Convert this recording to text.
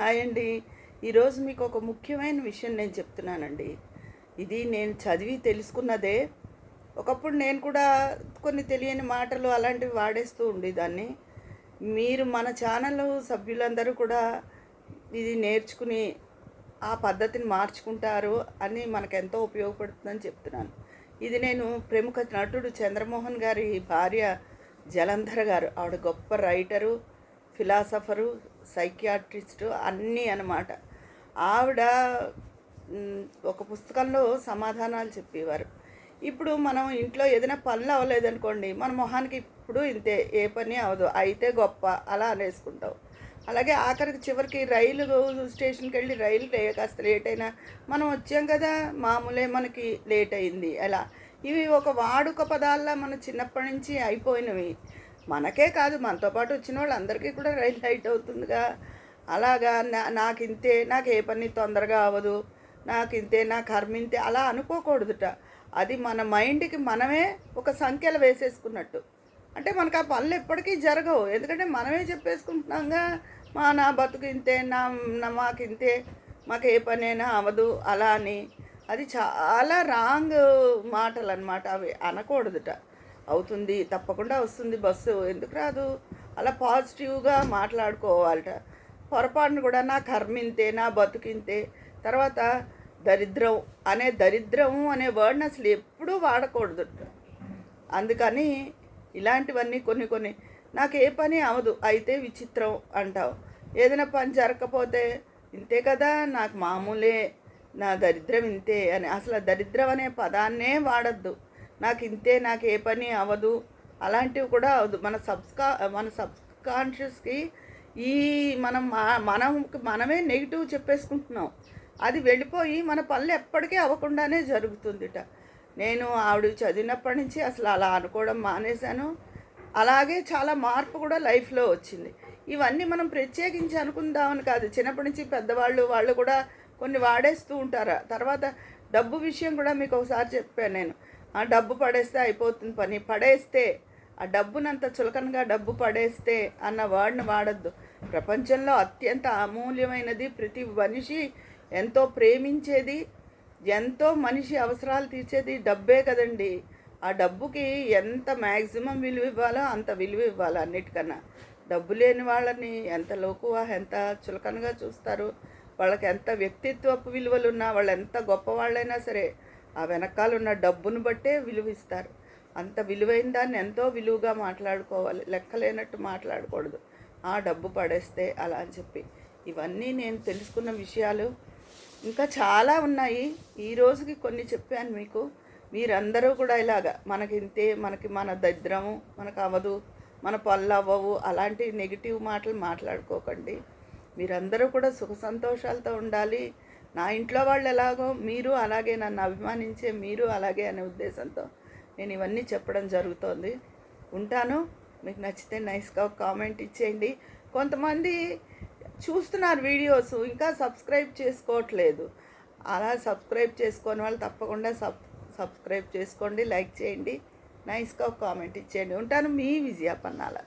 Hi అండి. ఈరోజు మీకు ఒక ముఖ్యమైన విషయం నేను చెప్తున్నానండి. ఇది నేను చదివి తెలుసుకున్నదే. ఒకప్పుడు నేను కూడా కొన్ని తెలియని మాటలు అలాంటివి వాడేస్తూ ఉండేదాన్ని. మీరు మన ఛానల్ సభ్యులందరూ కూడా ఇది నేర్చుకుని ఆ పద్ధతిని మార్చుకుంటారు అని మనకు ఎంతో ఉపయోగపడుతుందని చెప్తున్నాను. ఇది నేను ప్రముఖ నటుడు చంద్రమోహన్ గారి భార్య జలంధర్ గారు. ఆవిడ గొప్ప రైటరు ఫిలాసఫరు సైకియాట్రిస్టు అన్నీ అన్నమాట. ఆవిడ ఒక పుస్తకంలో సమాధానాలు చెప్పేవారు. ఇప్పుడు మనం ఇంట్లో ఏదైనా పనులు అవ్వలేదనుకోండి మన మొహానికి ఇప్పుడు ఇంతే ఏ పని అవ్వదు. అయితే గొప్ప అలా అనేసుకుంటాం అలాగే ఆఖరికి చివరికి రైలు స్టేషన్కి వెళ్ళి రైలు కాస్త లేట్ అయినా మనం వచ్చాం కదా మామూలే మనకి లేట్ అయింది అలా ఇవి ఒక వాడుక పదాల్లా మన చిన్నప్పటి నుంచి అయిపోయినవి. మనకే కాదు మనతో పాటు వచ్చిన వాళ్ళందరికీ కూడా రైల్ లైట్ అవుతుందిగా. అలాగా నా నాకు ఇంతే నాకు ఏ పని తొందరగా అవ్వదు నాకు ఇంతే నా కర్మ ఇంతే అలా అనుకోకూడదుట. అది మన మైండ్కి మనమే ఒక సంఖ్యలు వేసేసుకున్నట్టు. అంటే మనకు ఆ పనులు ఎప్పటికీ జరగవు. ఎందుకంటే మనమే చెప్పేసుకుంటున్నాంగా మా నా బతుకు ఇంతే నా నా మాకు ఇంతే మాకు ఏ పనైనా అవ్వదు అలా అని. అది చాలా రాంగ్ మాటలు అనమాట అవి. అనకూడదుట. అవుతుంది తప్పకుండా వస్తుంది బస్సు ఎందుకు రాదు? అలా పాజిటివ్గా మాట్లాడుకోవాలట. పొరపాటును కూడా నా కర్మింతే నా బతుకింతే తర్వాత దరిద్రం అనే దరిద్రం అనే వర్డ్ని అసలు ఎప్పుడూ వాడకూడదు. అందుకని ఇలాంటివన్నీ కొన్ని కొన్ని నాకు ఏ పని అవదు అయితే విచిత్రం అంటావు. ఏదైనా పని జరగకపోతే ఇంతే కదా నాకు మామూలే నా దరిద్రం ఇంతే అని. అసలు దరిద్రం అనే పదాన్నే వాడద్దు. నాకు ఇంతే నాకు ఏ పని అవ్వదు అలాంటివి కూడా అవదు. మన సబ్స్కా మన సబ్కాన్షియస్కి ఈ మనం మా- మనం మనమే నెగిటివ్ చెప్పేసుకుంటున్నాం. అది వెళ్ళిపోయి మన పనులు ఎప్పటికీ అవ్వకుండానే జరుగుతుందిట. నేను ఆవిడ చదివినప్పటి నుంచి అసలు అలా అనుకోవడం మానేశాను. అలాగే చాలా మార్పు కూడా లైఫ్లో వచ్చింది. ఇవన్నీ మనం ప్రత్యేకించి అనుకుందామని కాదు. చిన్నప్పటి నుంచి పెద్దవాళ్ళు వాళ్ళు కూడా కొన్ని వాడేస్తూ ఉంటారు. తర్వాత డబ్బు విషయం కూడా మీకు ఒకసారి చెప్పాను నేను. ఆ డబ్బు పడేస్తే అయిపోతుంది పని. పడేస్తే ఆ డబ్బునంత చులకనగా డబ్బు పడేస్తే అన్న వర్డ్ని వాడద్దు. ప్రపంచంలో అత్యంత అమూల్యమైనది ప్రతి మనిషి ఎంతో ప్రేమించేది ఎంతో మనిషి అవసరాలు తీర్చేది డబ్బే కదండి. ఆ డబ్బుకి ఎంత మ్యాక్సిమం విలువ ఇవ్వాలో అంత విలువ ఇవ్వాలి అన్నిటికన్నా. డబ్బు లేని వాళ్ళని ఎంత లోకువ ఎంత చులకనగా చూస్తారు? వాళ్ళకి ఎంత వ్యక్తిత్వపు విలువలు ఉన్నా వాళ్ళు ఎంత గొప్పవాళ్ళైనా సరే ఆ వెనకాల ఉన్న డబ్బును బట్టే విలువిస్తారు. అంత విలువైన దాన్ని ఎంతో విలువగా మాట్లాడుకోవాలి లెక్కలేనట్టు మాట్లాడకూడదు. ఆ డబ్బు పడేస్తే అలా అని చెప్పి. ఇవన్నీ నేను తెలుసుకున్న విషయాలు ఇంకా చాలా ఉన్నాయి. ఈ రోజుకి కొన్ని చెప్పాను మీకు. మీరందరూ కూడా ఇలాగా మనకి ఇంతే మనకి మన దరిద్రము మనకు అవ్వదు మన పళ్ళు అవ్వవు అలాంటి నెగిటివ్ మాటలు మాట్లాడుకోకండి. మీరందరూ కూడా సుఖ సంతోషాలతో ఉండాలి. నా ఇంట్లో వాళ్ళు ఎలాగో మీరు అలాగే నన్ను అభిమానించే మీరు అలాగే అనే ఉద్దేశంతో నేను ఇవన్నీ చెప్పడం జరుగుతోంది. ఉంటాను. మీకు నచ్చితే నైస్గా ఒక కామెంట్ ఇచ్చేయండి. కొంతమంది చూస్తున్నారు వీడియోస్ ఇంకా సబ్స్క్రైబ్ చేసుకోవట్లేదు. అలా సబ్స్క్రైబ్ చేసుకోని వాళ్ళు తప్పకుండా సబ్ సబ్స్క్రైబ్ చేసుకోండి లైక్ చేయండి. నైస్గా ఒక కామెంట్ ఇచ్చేయండి. ఉంటాను. మీ విజయ పన్నాల.